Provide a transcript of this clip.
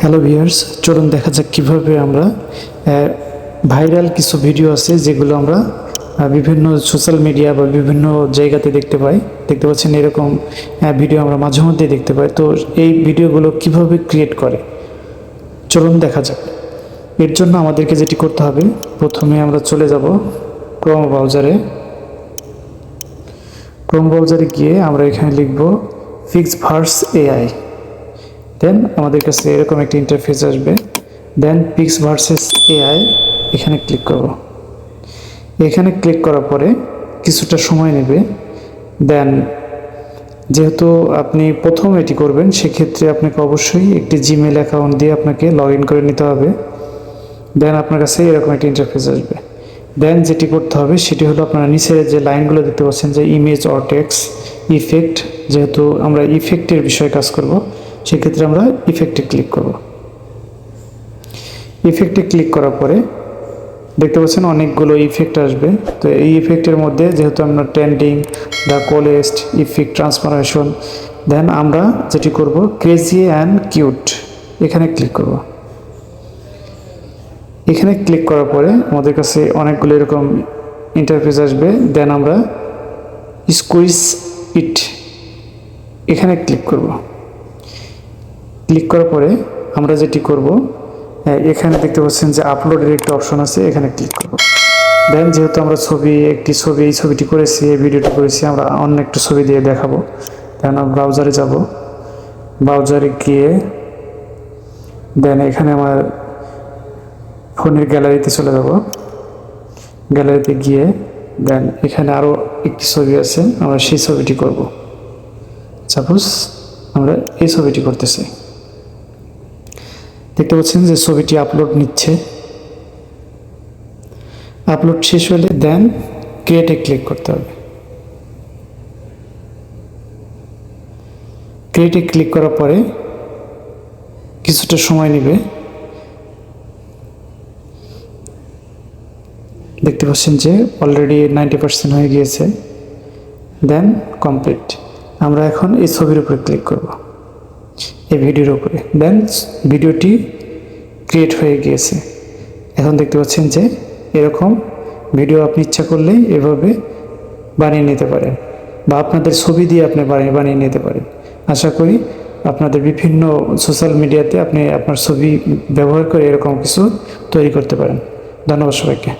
Hello viewers চলুন দেখা যাক কীভাবে আমরা ভাইরাল কিছু ভিডিও আছে যেগুলো আমরা বিভিন্ন সোশ্যাল মিডিয়া বা বিভিন্ন জায়গাতে দেখতে পাই। দেখতে পাচ্ছেন এরকম ভিডিও আমরা মাঝে মধ্যেই দেখতে পাই। তো এই ভিডিওগুলো কীভাবে ক্রিয়েট করে? চলুন দেখা যাক। এর জন্য আমাদেরকে যেটি করতে হবে, প্রথমে আমরা চলে যাব ক্রোম ব্রাউজারে ক্রোম ব্রাউজারে গিয়ে আমরা এখানে লিখব ফিক্স ভার্স এআই দেন আমাদের কাছে এরকম একটা ইন্টারফেস আসবে। দেন পিক্স ভার্সেস এআই এখানে ক্লিক করব। এখানে ক্লিক করার পরে কিছুটা সময় নেবে। দেন যেহেতু আপনি প্রথম এটি করবেন, সেক্ষেত্রে আপনাকে অবশ্যই একটি জিমেল অ্যাকাউন্ট দিয়ে আপনাকে লগ ইন করে নিতে হবে। দেন আপনার কাছে এরকম একটা ইন্টারফেস আসবে। দেন যেটি করতে হবে, সেটি হলো আপনারা নিচে যে লাইনগুলো দেখতে পাচ্ছেন, যে ইমেজ অর টেক্স ইফেক্ট যেহেতু আমরা ইফেক্টের বিষয়ে কাজ করব, সেক্ষেত্রে আমরা ইফেক্টে ক্লিক করব। ইফেক্টে ক্লিক করার পরে দেখতে পাচ্ছেন অনেকগুলো ইফেক্ট আসবে। তো এই ইফেক্টের মধ্যে যেহেতু আমরা trending the coolest effect transformation then আমরা যেটি করব ক্রেজি অ্যান্ড কিউট এখানে ক্লিক করব। এখানে ক্লিক করার পরে আমাদের কাছে অনেকগুলো এরকম ইন্টারফেস আসবে। দেন আমরা স্কুইজ ইট এখানে ক্লিক করব। ক্লিক করার পরে আমরা যেটি করব এখানে দেখতে পাচ্ছেন যে আপলোডের একটা অপশন আছে, এখানে ক্লিক করব। দেন যেহেতু আমরা ছবি, একটি ছবি, এই ছবিটি করেছি, এই ভিডিওটি করেছি, আমরা অন্য একটা ছবি দিয়ে দেখাবো। দেন আমরা ব্রাউজারে যাব। ব্রাউজারে গিয়ে দেন এখানে আমার ফোনের গ্যালারিতে চলে যাব। গ্যালারিতে গিয়ে দেন এখানে আরও একটি ছবি আছে, আমরা সেই ছবিটি করব। সাপোজ আমরা এই ছবিটি করতে চাই দেখতে পাচ্ছেন যে ছবিটি আপলোড নিচ্ছে। আপলোড শেষ হলে দেন ক্রিয়েটে ক্লিক করতে হবে। ক্রিয়েটে ক্লিক করার পরে কিছুটা সময় নেবে। দেখতে পাচ্ছেন যে অলরেডি নাইনটি পার্সেন্ট হয়ে গিয়েছে। দেন কমপ্লিট আমরা এখন এই ছবির উপরে ক্লিক করব। এই ভিডিওর উপরে। দেন ভিডিওটি ক্রিয়েট হয়ে গিয়েছে। এখন দেখতে পাচ্ছেন যে এরকম ভিডিও আপনি ইচ্ছা করলে এভাবে বানিয়ে নিতে পারেন বা আপনাদের ছবি দিয়ে আপনি বানিয়ে বানিয়ে নিতে পারেন। আশা করি আপনাদের বিভিন্ন সোশ্যাল মিডিয়াতে আপনি আপনার ছবি ব্যবহার করে এরকম কিছু তৈরি করতে পারেন। ধন্যবাদ সবাইকে।